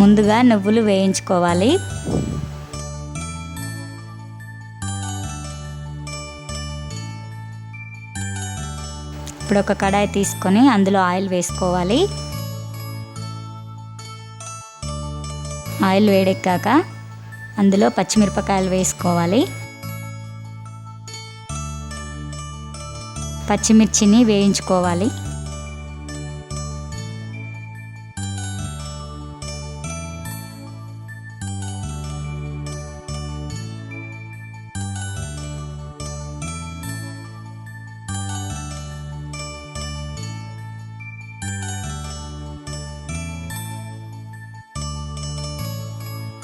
ముందుగా నువ్వులు వేయించుకోవాలి. ఇప్పుడు ఒక కడాయి తీసుకొని అందులో ఆయిల్ వేసుకోవాలి. ఆయిల్ వేడెక్కాక అందులో పచ్చిమిరపకాయలు వేసుకోవాలి. పచ్చిమిర్చిని వేయించుకోవాలి.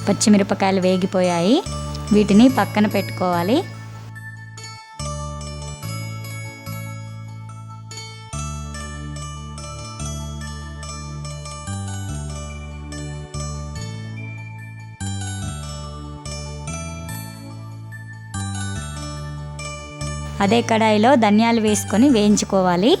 పచ్చిమిరపకాయలు వేగిపోయాయి. వీటిని పక్కన పెట్టుకోవాలి. అదే కడాయిలో ధనియాలు వేసుకొని వేయించుకోవాలి.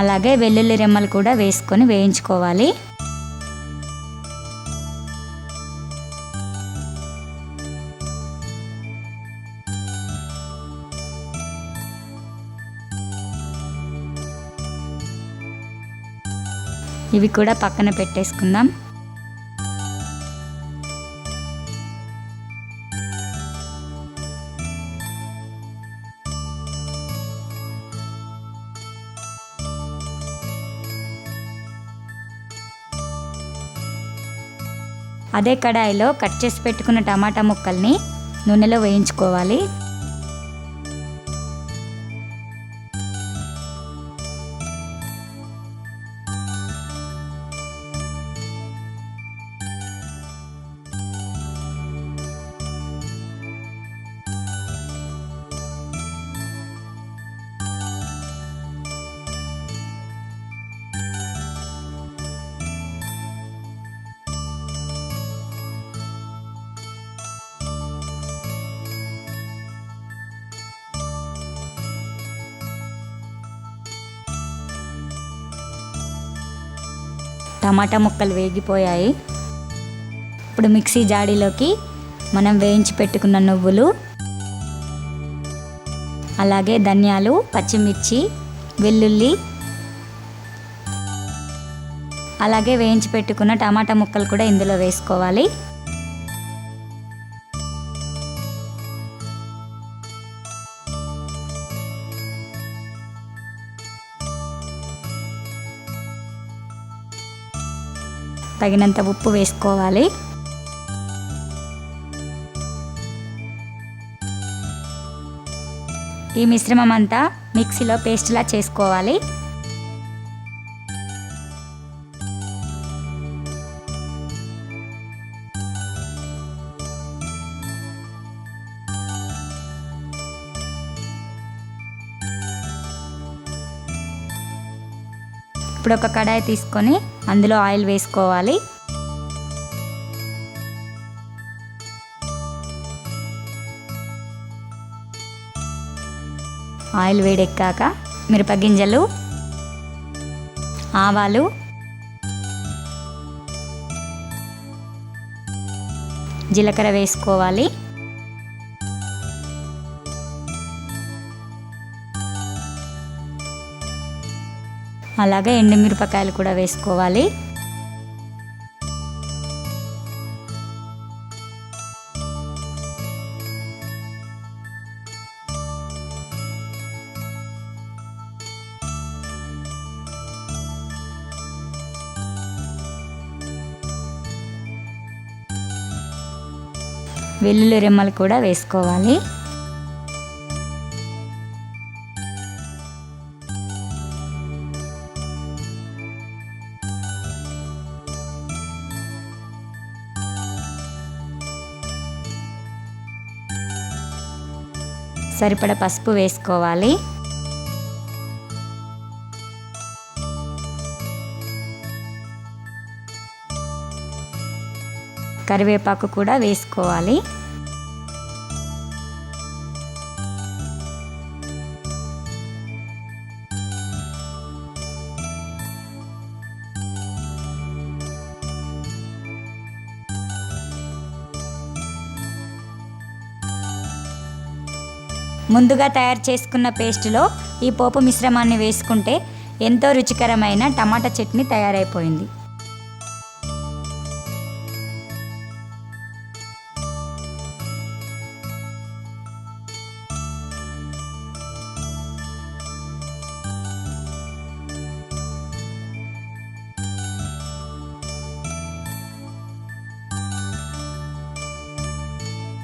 అలాగే వెల్లుల్లి రెమ్మలు కూడా వేసుకొని వేయించుకోవాలి. ఇవి కూడా పక్కన పెట్టేసుకుందాం. అదే కడాయిలో కట్ చేసి పెట్టుకున్న టమాటా ముక్కల్ని నూనెలో వేయించుకోవాలి. టమాటా ముక్కలు వేగిపోయాయి. ఇప్పుడు మిక్సీ జాడీలోకి మనం వేయించి పెట్టుకున్న నువ్వులు అలాగే ధనియాలు పచ్చిమిర్చి వెల్లుల్లి అలాగే వేయించి పెట్టుకున్న టమాటా ముక్కలు కూడా ఇందులో వేసుకోవాలి. తగినంత ఉప్పు వేసుకోవాలి. ఈ మిశ్రమం అంతా మిక్సీలో పేస్ట్లా చేసుకోవాలి. ఇప్పుడు ఒక కడాయి తీసుకొని అందులో ఆయిల్ వేసుకోవాలి. ఆయిల్ వేడెక్కాక మిరపగింజలు ఆవాలు జీలకర్ర వేసుకోవాలి. అలాగే ఎండుమిరపకాయలు కూడా వేసుకోవాలి. వెల్లుల్లి రెమ్మలు కూడా వేసుకోవాలి. సరిపడ పసుపు వేసుకోవాలి. కరివేపాకు కూడా వేసుకోవాలి. ముందుగా తయారు చేసుకున్న పేస్టులో ఈ పోపు మిశ్రమాన్ని వేసుకుంటే ఎంతో రుచికరమైన టమాటా చట్నీ తయారైపోయింది.